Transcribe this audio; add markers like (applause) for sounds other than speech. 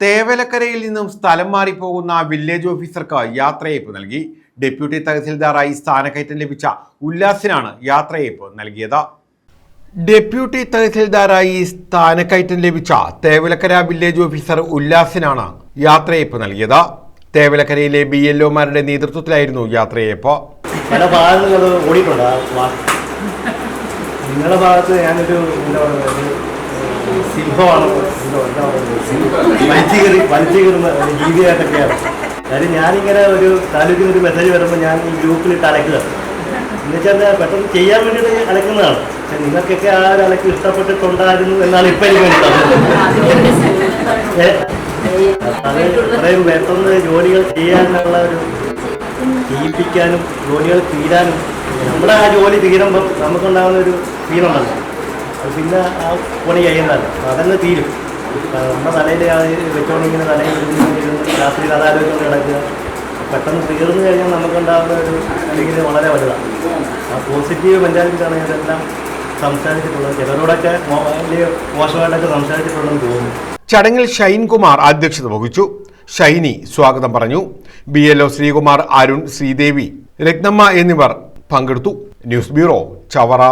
തേവലക്കരയിൽ നിന്നും സ്ഥലം മാറിപ്പോകുന്ന വില്ലേജ് ഓഫീസർക്ക് യാത്രയയപ്പ് നൽകി. ഡെപ്യൂട്ടി തഹസിൽദാറായി സ്ഥാനക്കയറ്റം ലഭിച്ച ഉല്ലാസിനാണ് യാത്രയയപ്പ് നൽകിയത്. ഡെപ്യൂട്ടി തഹസിൽദാറായി സ്ഥാനക്കയറ്റം ലഭിച്ച തേവലക്കര വില്ലേജ് ഓഫീസർ ഉല്ലാസിനാണ് യാത്രയയപ്പ് നൽകിയത്. തേവലക്കരയിലെ ബി എൽ ഒമാരുടെ നേതൃത്വത്തിലായിരുന്നു യാത്രയയപ്പ് നിങ്ങളുടെ ഭാഗത്ത് ഞാനൊരു സിംഹമാണ്. എന്തോ എന്താ പറയുന്നത് വലിച്ചു കയറി വലിച്ചു കയറുന്ന ഒരു ജീവിയായിട്ടൊക്കെയാണ് കാര്യം ഞാനിങ്ങനെ ഒരു താലൂക്കിൽ ഒരു മെസ്സേജ് വരുമ്പോൾ ഞാൻ ഈ ഗ്രൂപ്പിൽ ഇട്ട് അലക്കുക എന്നുവെച്ചാൽ പെട്ടെന്ന് ചെയ്യാൻ വേണ്ടിയിട്ട് അലക്കുന്നതാണ് പക്ഷെ നിങ്ങൾക്കൊക്കെ ആ ഒരു അലക്ക് ഇഷ്ടപ്പെട്ടിട്ടുണ്ടായിരുന്നു എന്നാണ് ഇപ്പം എനിക്ക് മനസ്സിലാവുന്നത്? അത് ഇത്രയും പെട്ടെന്ന് ജോലികൾ ചെയ്യാനുള്ള ഒരു ചെയ്യിപ്പിക്കാനും ജോലികൾ തീരാനും നമ്മുടെ ആ ജോലി തീരുമ്പം നമുക്കുണ്ടാകുന്ന ഒരു ഫീലുണ്ടല്ലോ പിന്നെ ആ പണി കഴിയുന്നതാണ്. അതങ്ങ് തീരും. നമ്മുടെ തലയിൽ ആ ഇങ്ങനെ തലയിൽ (laughs) രാത്രിയിൽ അതാലോചിച്ചുകൊണ്ട് കിടക്കുക പെട്ടെന്ന് തീർന്നു കഴിഞ്ഞാൽ നമുക്കുണ്ടാകുന്ന ഒരു അല്ലെങ്കിൽ വളരെ വലുതാണ്. ആ പോസിറ്റീവ് മെന്റാലിറ്റിയാണ് ഇതെല്ലാം സംസാരിച്ചിട്ടുള്ളത്. ചിലരോടൊക്കെ മോശമായിട്ടൊക്കെ സംസാരിച്ചിട്ടുണ്ടെന്ന് തോന്നുന്നു. ചടങ്ങിൽ ഷൈൻകുമാർ അധ്യക്ഷത വഹിച്ചു. ഷൈനി സ്വാഗതം പറഞ്ഞു. B L O Sreekumar Arun Sreedevi Rathnamma എന്നിവർ പങ്കെടുത്തു. News bureau Chavara.